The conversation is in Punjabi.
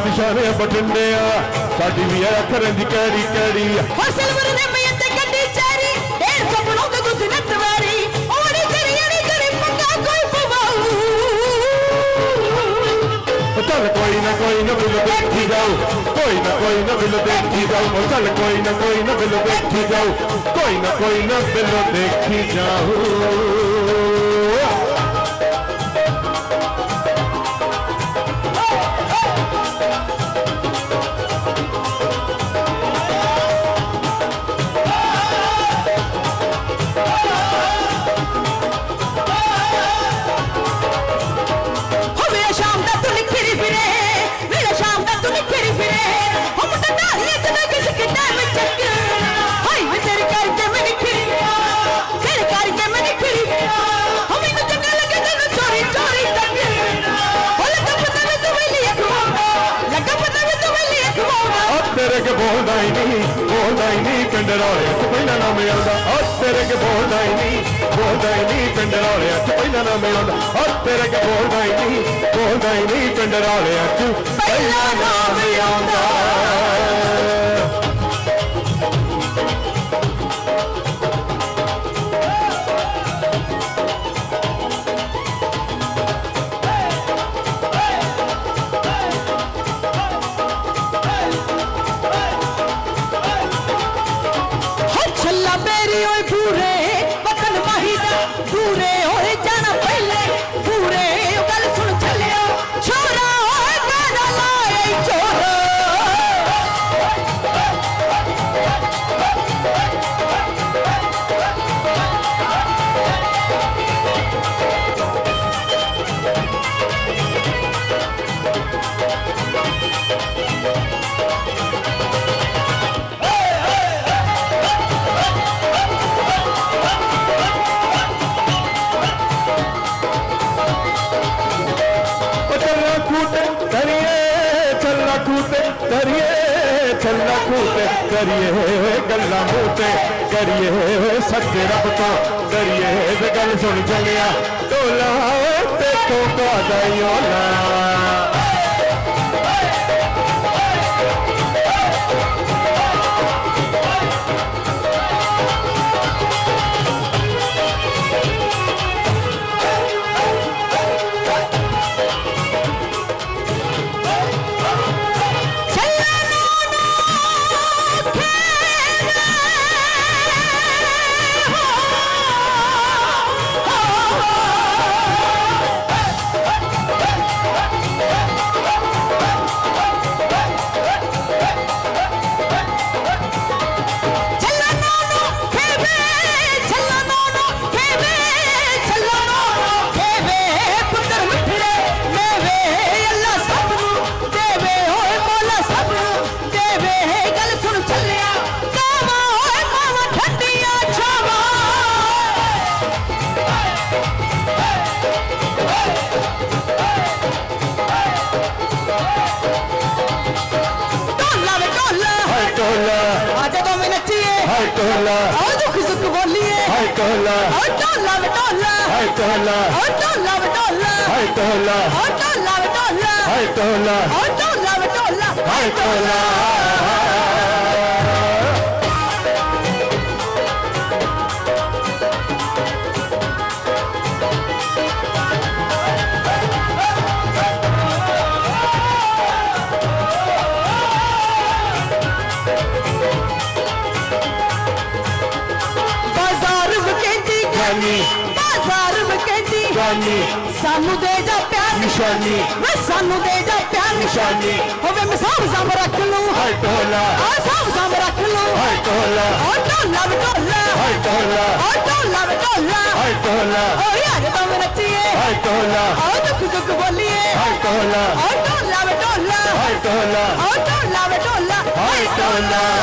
ਨਿਸ਼ਾਨੇ ਬਟੰਡਿਆ ਸਾਡੀ ਵੀ ਹੈ ਅੱਖਰਾਂ ਦੀ ਕਿਹੜੀ ਕਿਹੜੀ ਹੋ ਸਿਲਵਰ ਦੇ ਮਈਏ ਤੇ ਗੱਡੀ ਚਾਰੀ ਡੇਢ ਸੌ ਬਣਾਉਂਦੇ ਤੁਸੀਂ ਨੱਤ ਵਾਰੀ ਉਹੜੀ ਤੇਰੀ ਅੜੀ ਤੇਰੀ ਪੱਕਾ ਕੋਈ ਪਵਾਉ ਉਹ ਚੱਲ ਕੋਈ ਨਾ ਕੋਈ ਨਾ ਬਿਲ ਦੇਖੀ ਜਾਓ ਕੋਈ ਨਾ ਕੋਈ ਨਾ ਬਿਲ ਦੇਖੀ ਜਾਓ ਉਹ ਚੱਲ ਕੋਈ ਨਾ ਕੋਈ ਨਾ ਬਿਲ ਦੇਖੀ ਜਾਓ ਕੋਈ ਨਾ ਕੋਈ ਨਾ ਬਿਲ ਦੇਖੀ ਜਾਓ ਬੋਲਦਾ ਹੀ ਨਹੀਂ, ਬੋਲਦਾ ਹੀ ਨਹੀਂ ਪਿੰਡ ਰੌਲੇ ਚ ਪਹਿਲਾਂ ਨਾ ਮਿਲਦਾ। ਹੱਥ ਤੇਰੇ ਕੇ ਬੋਲਦਾ ਹੀ ਨਹੀਂ, ਬੋਲਦਾ ਹੀ ਨਹੀਂ ਪਿੰਡ ਰੌਲੇ ਚ ਪਹਿਲਾਂ ਨਾ ਮਿਲਦਾ। ਹੱਥ ਤੇਰੇ ਕੇ ਬੋਲਦਾ ਹੀ ਨਹੀਂ, ਬੋਲਦਾ ਹੀ ਨਹੀਂ ਪਿੰਡ ਰੌਲੇ ਪਹਿਲਾਂ ਨਾ मेरी ओए पूरे वतन माही पूरे ओए कूते करिए छल्ला कूते करिए, गल्ला कूते करिए, सच्चे रब तो करिए गल सुन चलिया टोला ते तो तो जाइयो का ਹਾਏ ਢੋਲਾ ਆ ਜਦੋਂ ਮੈਂ ਨੱਚੀਏ ਹਾਏ ਢੋਲਾ ਆ ਦੁੱਖ ਸੁੱਖ ਬੋਲੀਏ ਹਾਏ ਢੋਲਾ ਆ ਢੋਲਾ ਵੇ ਢੋਲਾ ਹਾਏ ਢੋਲਾ ਆ ਢੋਲਾ ਵੇ ਢੋਲਾ ਹਾਏ ਢੋਲਾ ਆ ਢੋਲਾ ਵੇ ਢੋਲਾ ਹਾਏ ਢੋਲਾ ਆ ਢੋਲਾ ਵੇ ਢੋਲਾ ਹਾਏ ਢੋਲਾ ਜਾਨੀ ਸਾਨੂੰ ਦੇ ਜਾ ਪਿਆਰ ਨਿਸ਼ਾਨੀ। ਵੇ ਸਾਨੂੰ ਦੇ ਜਾ ਪਿਆਰ ਨਿਸ਼ਾਨੀ। ਹੋਵੇ ਮੈਂ ਸਾਂਭ ਸਾਂਭ ਰੱਖ ਲੂੰ। ਹਾਏ ਢੋਲਾ। ਆ ਸਾਂਭ ਸਾਂਭ ਰੱਖ ਲੂੰ। ਹਾਏ ਢੋਲਾ। ਆ ਢੋਲਾ ਵੇ ਢੋਲਾ। ਹਾਏ ਢੋਲਾ। ਆ ਢੋਲਾ ਵੇ ਢੋਲਾ। ਹਾਏ ਢੋਲਾ। ਓ ਯਾਰ ਤਾਂ ਮੈਂ ਨੱਚੀਏ। ਹਾਏ ਢੋਲਾ। ਆ ਦੁੱਖ ਦੁੱਖ ਬੋਲੀਏ। ਹਾਏ ਢੋਲਾ। ਆ ਢੋਲਾ ਵੇ ਢੋਲਾ। ਹਾਏ ਢੋਲਾ। ਆ ਢੋਲਾ ਵੇ ਢੋਲਾ। ਹਾਏ ਢੋਲਾ।